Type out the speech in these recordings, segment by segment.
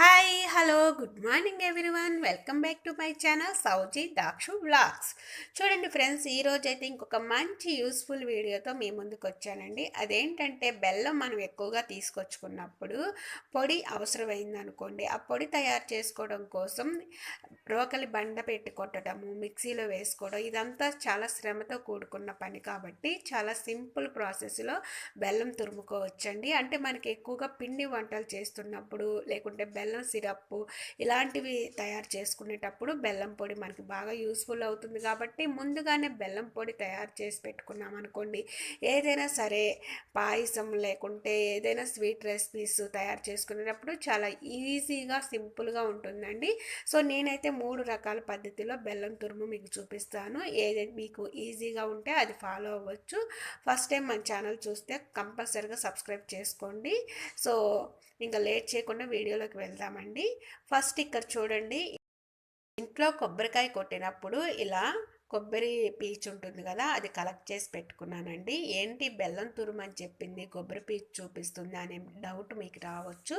Hi hello good morning everyone welcome back to my channel Sowji Dakshu vlogs చూడండి friends ఈరోజు అయితే ఇంకొక మంచి యూస్ఫుల్ వీడియోతో మీ ముందుకు వచ్చానండి. అదేంటంటే బెల్లం మనం ఎక్కువగా తీసుకొచ్చుకున్నప్పుడు పొడి అవసరమైంది అనుకోండి ఆ పొడి తయారు చేసుకోవడం కోసం రోకలి బండ పెట్టి కొట్టడము మిక్సీలో వేసుకోవడం ఇదంతా చాలా శ్రమతో కూడుకున్న పని కాబట్టి చాలా సింపుల్ ప్రాసెస్లో బెల్లం తురుముకోవచ్చండి. అంటే మనకి ఎక్కువగా పిండి వంటలు చేస్తున్నప్పుడు లేకుంటే బెల్లం సిరప్ ఇలాంటివి తయారు చేసుకునేటప్పుడు బెల్లం పొడి మనకి బాగా యూస్ఫుల్ అవుతుంది కాబట్టి ముందుగానే బెల్లం పొడి తయారు చేసి పెట్టుకున్నాం అనుకోండి. ఏదైనా సరే పాయసం లేకుంటే ఏదైనా స్వీట్ రెసిపీస్ తయారు చేసుకునేటప్పుడు చాలా ఈజీగా సింపుల్గా ఉంటుందండి. సో నేనైతే మూడు రకాల పద్ధతిలో బెల్లం తురుము మీకు చూపిస్తాను. ఏదైతే మీకు ఈజీగా ఉంటే అది ఫాలో అవ్వచ్చు. ఫస్ట్ టైం మన ఛానల్ చూస్తే కంపల్సరీగా సబ్స్క్రైబ్ చేసుకోండి. సో ఇంకా లేట్ చేయకుండా వీడియోలోకి వెళ్దామండి ఫస్ట్ ఇక్కడ చూడండి. ఇంట్లో కొబ్బరికాయ కొట్టినప్పుడు ఇలా కొబ్బరి పీచు ఉంటుంది కదా అది కలెక్ట్ చేసి పెట్టుకున్నానండి. ఏంటి బెల్లం తురుమని చెప్పింది కొబ్బరి పీచు చూపిస్తుంది అనే డౌట్ మీకు రావచ్చు.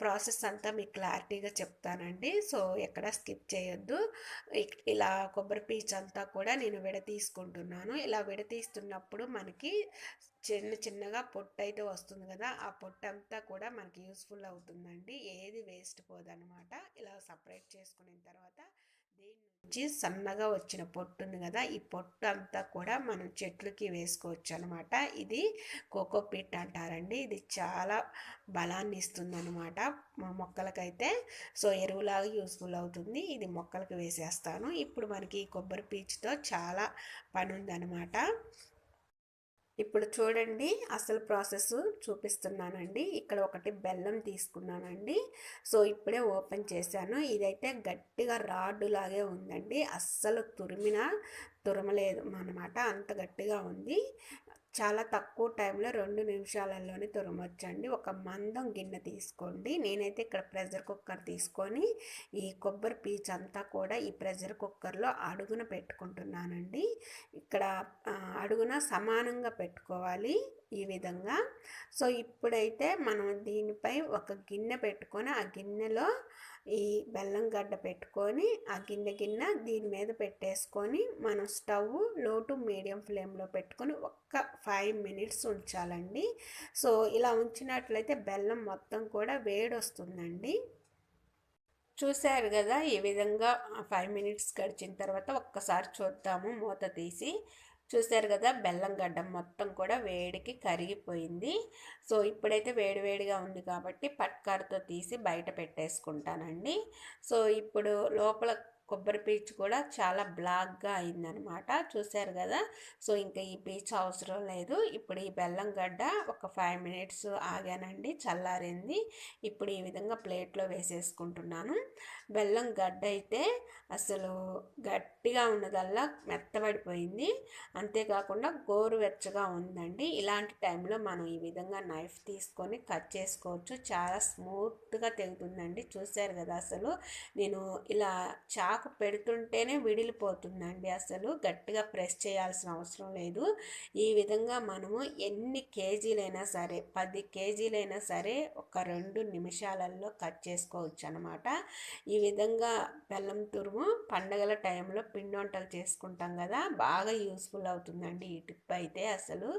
ప్రాసెస్ అంతా మీకు క్లారిటీగా చెప్తానండి. సో ఎక్కడ స్కిప్ చేయొద్దు. ఇలా కొబ్బరి పీచు అంతా కూడా నేను విడతీసుకుంటున్నాను ఇలా విడతీస్తున్నప్పుడు మనకి చిన్న చిన్నగా పొట్టు అయితే వస్తుంది కదా ఆ పొట్టు అంతా కూడా మనకి యూస్ఫుల్ అవుతుందండి. ఏది వేస్ట్ పోదనమాట ఇలా సపరేట్ చేసుకున్న తర్వాత దీని నుంచి సన్నగా వచ్చిన పొట్టు ఉంది కదా ఈ పొట్టు అంతా కూడా మనం చెట్లకి వేసుకోవచ్చు అనమాట ఇది కోకోపీట్ అంటారండి. ఇది చాలా బలాన్ని ఇస్తుంది అనమాట మొక్కలకైతే. సో ఎరువులాగా యూస్ఫుల్ అవుతుంది. ఇది మొక్కలకు వేసేస్తాను. ఇప్పుడు మనకి ఈ కొబ్బరి పీచుతో చాలా పని ఉందన్నమాట ఇప్పుడు చూడండి అసలు ప్రాసెస్ చూపిస్తున్నానండి. ఇక్కడ ఒకటి బెల్లం తీసుకున్నానండి. సో ఇప్పుడే ఓపెన్ చేశాను. ఇదైతే గట్టిగా రాడ్డు లాగే ఉందండి. అస్సలు తురిమిన తురమలేదు అనమాట. అంత గట్టిగా ఉంది. చాలా తక్కువ టైంలో రెండు నిమిషాలలోనే తురమొచ్చండి. ఒక మందం గిన్నె తీసుకోండి. నేనైతే ఇక్కడ ప్రెషర్ కుక్కర్ తీసుకొని ఈ కొబ్బరి పీచ్ అంతా కూడా ఈ ప్రెషర్ కుక్కర్లో అడుగున పెట్టుకుంటున్నానండి. ఇక్కడ అడుగున సమానంగా పెట్టుకోవాలి ఈ విధంగా. సో ఇప్పుడైతే మనం దీనిపై ఒక గిన్నె పెట్టుకొని ఆ గిన్నెలో ఈ బెల్లం గడ్డ పెట్టుకొని ఆ గిన్నె గిన్నె దీని మీద పెట్టేసుకొని మనం స్టవ్లో టు మీడియం ఫ్లేమ్లో పెట్టుకొని ఒక్క ఫైవ్ మినిట్స్ ఉంచాలండి. సో ఇలా ఉంచినట్లయితే బెల్లం మొత్తం కూడా వేడి వస్తుందండి చూశారు కదా ఈ విధంగా ఫైవ్ మినిట్స్ గడిచిన తర్వాత ఒక్కసారి చూద్దాము మూత తీసి. చూశారు కదా బెల్లం గడ్డ మొత్తం కూడా వేడికి కరిగిపోయింది. సో ఇప్పుడైతే వేడివేడిగా ఉంది కాబట్టి పట్కారుతో తీసి బయట పెట్టేసుకుంటానండి. సో ఇప్పుడు లోపల కొబ్బరి పీచు కూడా చాలా బ్లాక్గా అయిందనమాట. చూశారు కదా? సో ఇంకా ఈ పీచు అవసరం లేదు. ఇప్పుడు ఈ బెల్లం గడ్డ ఒక ఫైవ్ మినిట్స్ ఆగానండి చల్లారింది. ఇప్పుడు ఈ విధంగా ప్లేట్లో వేసేసుకుంటున్నాను. బెల్లం గడ్డ అయితే అసలు గట్టిగా ఉన్నదల్లా మెత్తబడిపోయింది. అంతేకాకుండా గోరువెచ్చగా ఉందండి. ఇలాంటి టైంలో మనం ఈ విధంగా నైఫ్ తీసుకొని కట్ చేసుకోవచ్చు. చాలా స్మూత్గా తెగుతుందండి. చూశారు కదా అసలు? నేను ఇలా చాకు ఆకు పెడుతుంటేనే విడిలిపోతుందండి అసలు. గట్టిగా ప్రెస్ చేయాల్సిన అవసరం లేదు. ఈ విధంగా మనము ఎన్ని కేజీలైనా సరే పది కేజీలైనా సరే ఒక రెండు నిమిషాలలో కట్ చేసుకోవచ్చు అనమాట ఈ విధంగా బెల్లం తురుము పండగల టైంలో పిండి వంటలు చేసుకుంటాం కదా బాగా యూస్ఫుల్ అవుతుందండి ఈ టిప్ అయితే అసలు.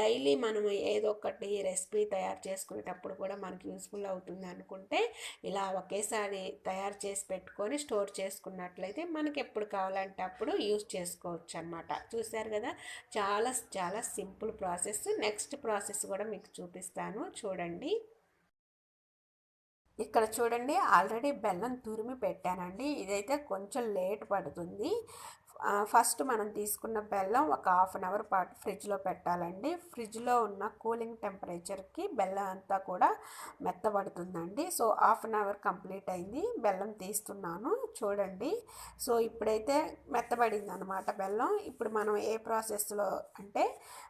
డైలీ మనము ఏదో ఒకటి రెసిపీ తయారు చేసుకునేటప్పుడు కూడా మనకి యూస్ఫుల్ అవుతుంది అనుకుంటే ఇలా ఒకేసారి తయారు చేసి పెట్టుకొని స్టోర్ చేసుకుని చేసుకున్నట్లయితే మనకి ఎప్పుడు కావాలంటే అప్పుడు యూస్ చేసుకోవచ్చు అనమాట చూశారు కదా? చాలా చాలా సింపుల్ ప్రాసెస్. నెక్స్ట్ ప్రాసెస్ కూడా మీకు చూపిస్తాను. చూడండి. ఇక్కడ చూడండి ఆల్రెడీ బెల్లం తురిమి పెట్టానండి. ఇదైతే కొంచెం లేట్ పడుతుంది. ఫస్ట్ మనం తీసుకున్న బెల్లం ఒక హాఫ్ అన్ అవర్ పాటు ఫ్రిడ్జ్లో పెట్టాలండి. ఫ్రిడ్జ్లో ఉన్న కూలింగ్ టెంపరేచర్కి బెల్లం అంతా కూడా మెత్తబడుతుందండి. So half an hour complete అయింది. బెల్లం తీస్తున్నాను. చూడండి. సో ఇప్పుడైతే మెత్తబడింది అనమాట బెల్లం. ఇప్పుడు మనం ఏ ప్రాసెస్లో అంటే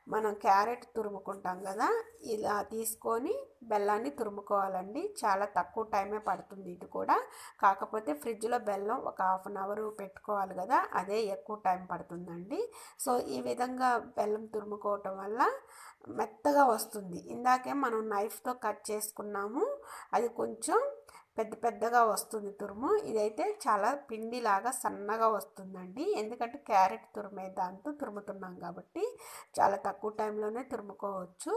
మనం క్యారెట్ తురుముకుంటాం కదా ఇలా తీసుకొని బెల్లాన్ని తురుముకోవాలండి. చాలా తక్కువ టైమే పడుతుంది ఇది కూడా. కాకపోతే ఫ్రిడ్జ్లో బెల్లం ఒక హాఫ్ అన్ అవర్ పెట్టుకోవాలి కదా అదే ఎక్కువ టైం పడుతుందండి. సో ఈ విధంగా బెల్లం తురుముకోవటం వల్ల మెత్తగా వస్తుంది. ఇందాకే మనం నైఫ్తో కట్ చేసుకున్నాము. అది కొంచెం పెద్ద పెద్దగా వస్తుంది తురుము. ఇదైతే చాలా పిండిలాగా సన్నగా వస్తుందండి. ఎందుకంటే క్యారెట్ తురుమే దాంతో తురుముతున్నాం కాబట్టి చాలా తక్కువ టైంలోనే తురుముకోవచ్చు.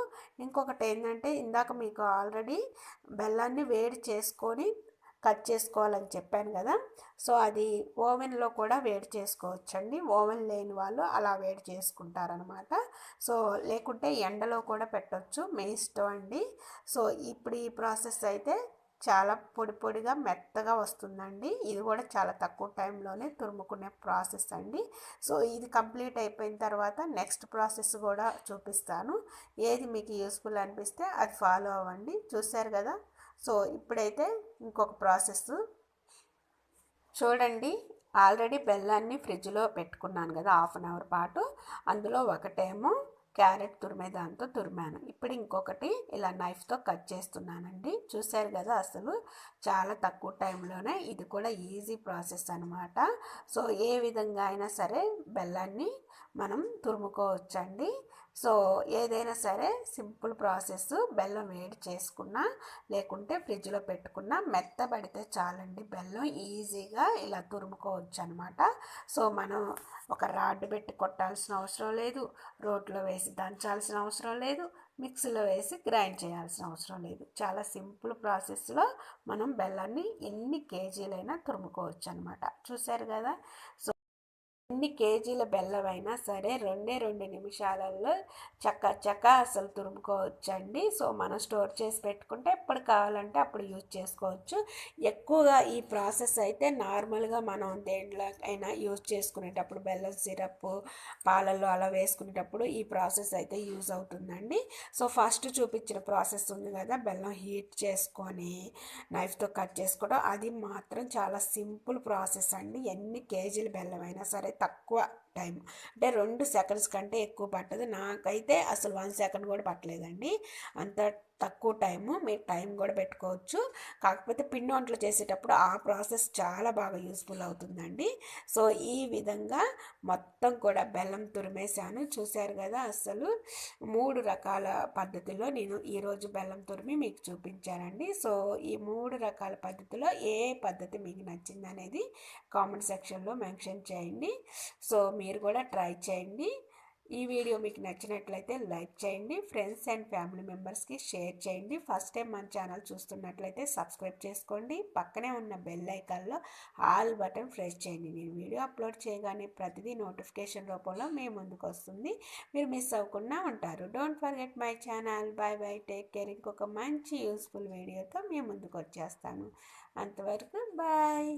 ఇంకొకటి ఏంటంటే ఇందాక మీకు ఆల్రెడీ బెల్లాన్ని వేడి చేసుకొని కట్ చేసుకోవాలని చెప్పాను కదా. సో అది ఓవెన్లో కూడా వేడి చేసుకోవచ్చండి. ఓవెన్ లేని వాళ్ళు అలా వేడి చేసుకుంటారనమాట సో లేకుంటే ఎండలో కూడా పెట్టవచ్చు మీ ఇష్టం అండి. సో ఇప్పుడు ఈ ప్రాసెస్ అయితే చాలా పొడి పొడిగా మెత్తగా వస్తుందండి. ఇది కూడా చాలా తక్కువ టైంలోనే తురుముకునే ప్రాసెస్ అండి. సో ఇది కంప్లీట్ అయిపోయిన తర్వాత నెక్స్ట్ ప్రాసెస్ కూడా చూపిస్తాను. ఏది మీకు యూస్ఫుల్ అనిపిస్తే అది ఫాలో అవ్వండి. చూశారు కదా? సో ఇప్పుడైతే ఇంకొక ప్రాసెస్. చూడండి ఆల్రెడీ బెల్లాన్ని ఫ్రిడ్జ్లో పెట్టుకున్నాను కదా హాఫ్ అన్ అవర్ పాటు. అందులో ఒకటేమో క్యారెట్ తురిమే దాంతో తురిమాను. ఇప్పుడు ఇంకొకటి ఇలా నైఫ్తో కట్ చేస్తున్నానండి. చూశారు కదా అసలు చాలా తక్కువ టైంలోనే ఇది కూడా ఈజీ ప్రాసెస్ అనమాట సో ఏ విధంగా అయినా సరే బెల్లాన్ని మనం తురుముకోవచ్చండి. సో ఏదైనా సరే సింపుల్ ప్రాసెస్ బెల్లం వేడి చేసుకున్నా లేకుంటే ఫ్రిడ్జ్లో పెట్టుకున్నా మెత్తబడితే చాలండి బెల్లం ఈజీగా ఇలా తురుముకోవచ్చు అనమాట సో మనం ఒక రాడ్ పెట్టి కొట్టాల్సిన అవసరం లేదు రోట్లో వేసి దంచాల్సిన అవసరం లేదు మిక్సీలో వేసి గ్రైండ్ చేయాల్సిన అవసరం లేదు. చాలా సింపుల్ ప్రాసెస్లో మనం బెల్లాన్ని ఎన్ని కేజీలైనా తురుముకోవచ్చు అనమాట చూశారు కదా? సో ఎన్ని కేజీల బెల్లం అయినా సరే రెండే రెండు నిమిషాలలో చక్క చక్క అసలు తురుముకోవచ్చండి. సో మనం స్టోర్ చేసి పెట్టుకుంటే ఎప్పుడు కావాలంటే అప్పుడు యూజ్ చేసుకోవచ్చు. ఎక్కువగా ఈ ప్రాసెస్ అయితే నార్మల్గా మనం దేంట్లో అయినా యూజ్ చేసుకునేటప్పుడు బెల్లం సిరప్ పాలల్లో అలా వేసుకునేటప్పుడు ఈ ప్రాసెస్ అయితే యూజ్ అవుతుందండి. సో ఫస్ట్ చూపించిన ప్రాసెస్ ఉంది కదా బెల్లం హీట్ చేసుకొని నైఫ్తో కట్ చేసుకోవడం. అది మాత్రం చాలా సింపుల్ ప్రాసెస్ అండి. ఎన్ని కేజీల బెల్లం అయినా సరే తక్కువ టైం అంటే రెండు సెకండ్స్ కంటే ఎక్కువ పట్టదు. నాకైతే అసలు వన్ సెకండ్ కూడా పట్టలేదండి. అంత తక్కువ టైము మీరు టైం కూడా పెట్టుకోవచ్చు. కాకపోతే పిండి వంటలు చేసేటప్పుడు ఆ ప్రాసెస్ చాలా బాగా యూస్ఫుల్ అవుతుందండి. సో ఈ విధంగా మొత్తం కూడా బెల్లం తురిమేశాను. చూశారు కదా అసలు మూడు రకాల పద్ధతిలో నేను ఈరోజు బెల్లం తురిమి మీకు చూపించానండి. సో ఈ మూడు రకాల పద్ధతిలో ఏ పద్ధతి మీకు నచ్చింది అనేది కామెంట్ సెక్షన్లో మెన్షన్ చేయండి. సో మీరు కూడా ట్రై చేయండి. ఈ వీడియో మీకు నచ్చినట్లయితే లైక్ చేయండి ఫ్రెండ్స్ అండ్ ఫ్యామిలీ మెంబర్స్కి షేర్ చేయండి. ఫస్ట్ టైం మన ఛానల్ చూస్తున్నట్లయితే సబ్స్క్రైబ్ చేసుకోండి. పక్కనే ఉన్న బెల్ ఐకాన్లో ఆల్ బటన్ ప్రెస్ చేయండి. నేను వీడియో అప్లోడ్ చేయగానే ప్రతిదీ నోటిఫికేషన్ రూపంలో మీ ముందుకు వస్తుంది. మీరు మిస్ అవ్వకుండా ఉంటారు. Don't forget my channel bye bye take care ఇంకొక మంచి యూస్ఫుల్ వీడియోతో మీ ముందుకు వచ్చేస్తాను. అంతవరకు బాయ్